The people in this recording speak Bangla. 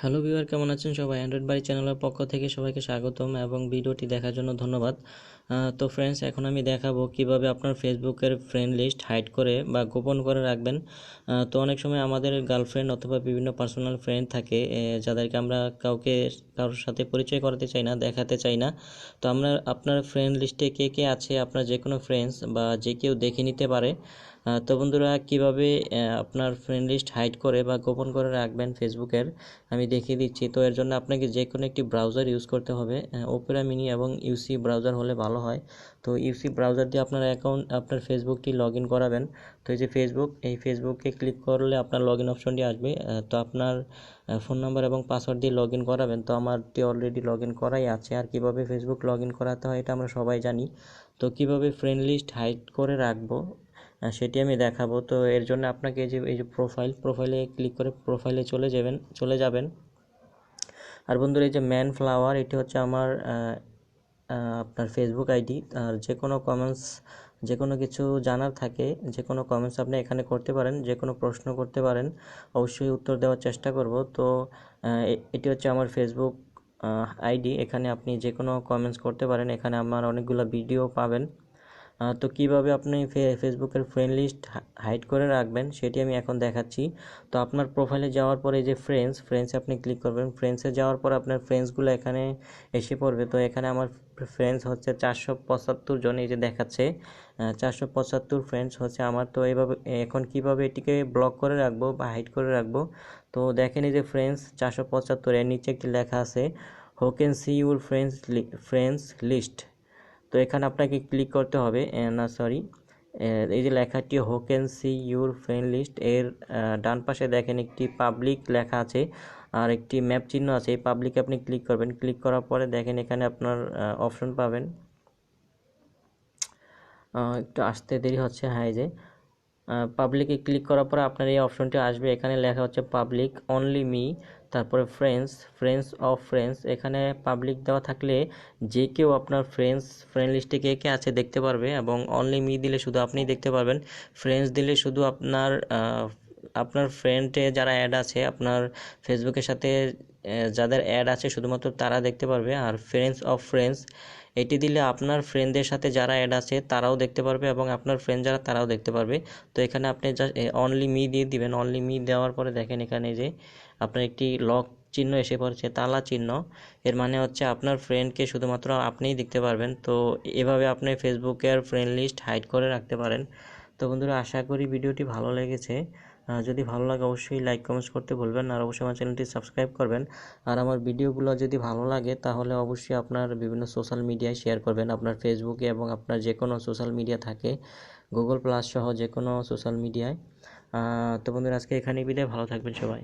হ্যালো ভিউয়ার কেমন আছেন সবাই? অ্যান্ড্রয়েড বাড়ি চ্যানেলের পক্ষ থেকে সবাইকে স্বাগতম এবং ভিডিওটি দেখার জন্য ধন্যবাদ। তো ফ্রেন্ডস এখন আমি দেখাবো কীভাবে আপনার ফেসবুকের ফ্রেন্ড লিস্ট হাইড করে বা গোপন করে রাখবেন। তো অনেক সময় আমাদের গার্লফ্রেন্ড অথবা বিভিন্ন পার্সোনাল ফ্রেন্ড থাকে যাদেরকে আমরা কাউকে, কারোর সাথে পরিচয় করাতে চাই না, দেখাতে চাই না। তো আমরা আপনার ফ্রেন্ড লিস্টে কে কে আছে, আপনার যে কোনো ফ্রেন্ডস বা যে কেউ দেখে নিতে পারে। তো বন্ধুরা কীভাবে আপনার ফ্রেন্ড লিস্ট হাইড করে বা গোপন করে রাখবেন ফেসবুকের আমি দেখিয়ে দিচ্ছি। তো এর জন্য আপনাকে যে কোনো একটি ব্রাউজার ইউজ করতে হবে ওপেরা মিনি এবং ইউসি ব্রাউজার হলে ভালো হয়। তো ইউসি ব্রাউজার দিয়ে আপনার অ্যাকাউন্ট আপনার ফেসবুকটি লগ ইন করাবেন। তো এই যে ফেসবুক এই ফেসবুকে ক্লিক করলে আপনার লগ ইন অপশনটি আসবে। তো আপনার ফোন নাম্বার এবং পাসওয়ার্ড দিয়ে লগ ইন করাবেন। তো আমারটি অলরেডি লগ ইন করাই আছে। আর কীভাবে ফেসবুক লগ ইন করাতে হয় এটা আমরা সবাই জানি। তো কীভাবে ফ্রেন্ড লিস্ট হাইড করে রাখব? সেটি আমি দেখাবো। তো এর জন্য আপনাকে এই যে এই যে প্রোফাইল প্রোফাইলে ক্লিক করে প্রোফাইলে চলে যাবেন চলে যাবেন। আর বন্ধুরা, এই যে ম্যান ফ্লাওয়ার এটি হচ্ছে আমার আপনার ফেসবুক আইডি আর যে কোনো কমেন্টস যে কোনো কিছু জানার থাকে, যে কোনো কমেন্টস আপনি এখানে করতে পারেন, যে কোনো প্রশ্ন করতে পারেন, অবশ্যই উত্তর দেওয়ার চেষ্টা করব। তো এটি হচ্ছে আমার ফেসবুক আইডি এখানে আপনি যে কোনো কমেন্টস করতে পারেন, এখানে আমার অনেকগুলো ভিডিও পাবেন। তো কীভাবে আপনি ফেসবুকের ফ্রেন্ড লিস্ট হাইড করে রাখবেন সেটি আমি এখন দেখাচ্ছি। তো আপনার প্রোফাইলে যাওয়ার পরে যে ফ্রেন্ডস ফ্রেন্ডসে আপনি ক্লিক করবেন। ফ্রেন্ডসে যাওয়ার পর আপনার ফ্রেন্ডসগুলো এখানে এসে পড়বে। তো এখানে আমার ফ্রেন্ডস হচ্ছে চারশো পঁচাত্তর জন এই যে দেখাচ্ছে। চারশো পঁচাত্তর ফ্রেন্ডস হচ্ছে আমার। তো এইভাবে এখন কীভাবে এটিকে ব্লক করে রাখব বা হাইড করে রাখব? তো দেখেন এই যে ফ্রেন্ডস চারশো পঁচাত্তর এর নিচে একটি লেখা আছে who can see your friends friends list তো এখানে আপনাকে ক্লিক করতে হবে না সরি এই যে লেখাটি who can see your friend list এর ডান পাশে দেখেন একটি পাবলিক লেখা আছে, আর একটি ম্যাপ চিহ্ন আছে, এই পাবলিকে আপনি ক্লিক করবেন ক্লিক করার পরে দেখেন এখানে আপনার অপশন পাবেন। একটু আসতে দেরি হচ্ছে হ্যাঁ যে পাবলিকে ক্লিক করার পরে আপনার এই অপশনটি আসবে। এখানে লেখা হচ্ছে পাবলিক অনলি মি তারপরে ফ্রেন্ডস ফ্রেন্ডস অফ ফ্রেন্ডস এখানে পাবলিক দেওয়া থাকলে যে কেউ আপনার ফ্রেন্ডস ফ্রেন্ড লিস্টে কে কে আছে দেখতে পারবে এবং অনলি মি দিলে শুধু আপনিই দেখতে পারবেন। ফ্রেন্ডস দিলে শুধু আপনার আপনার ফ্রেন্ডে যারা অ্যাড আছে, আপনার ফেসবুকের সাথে যাদের অ্যাড আছে, শুধুমাত্র তারা দেখতে পারবে। আর ফ্রেন্ডস অফ ফ্রেন্ডস এটি দিলে আপনার ফ্রেন্ডদের সাথে যারা অ্যাড আছে, তারাও দেখতে পারবে এবং আপনার ফ্রেন্ড যারা, তারাও দেখতে পারবে। তো এখানে আপনি অনলি মি দিয়ে দিবেন। অনলি মি দেওয়ার পরে দেখেন এখানে যে আপনার একটি লক চিহ্ন এসে পড়ছে, তালা চিহ্ন। এর মানে হচ্ছে আপনার ফ্রেন্ডকে শুধুমাত্র আপনিই দেখতে পারবেন। তো এভাবে আপনি ফেসবুকের ফ্রেন্ড লিস্ট হাইড করে রাখতে পারেন। তো বন্ধুরা, আশা করি ভিডিওটি ভালো লেগেছে। যদি ভালো লাগে অবশ্যই লাইক কমেন্টস করতে ভুলবেন আর অবশ্যই আমার চ্যানেলটি সাবস্ক্রাইব করবেন। আর আমার ভিডিওগুলো যদি ভালো লাগে, তাহলে অবশ্যই আপনার বিভিন্ন সোশ্যাল মিডিয়ায় শেয়ার করবেন। আপনার ফেসবুকে এবং আপনার যে কোনো সোশ্যাল মিডিয়া থাকে গুগল প্লাস সহ যে কোনো সোশ্যাল মিডিয়ায় তো বন্ধুরা, আজকে এখানেই বিদায়। ভালো থাকবেন সবাই।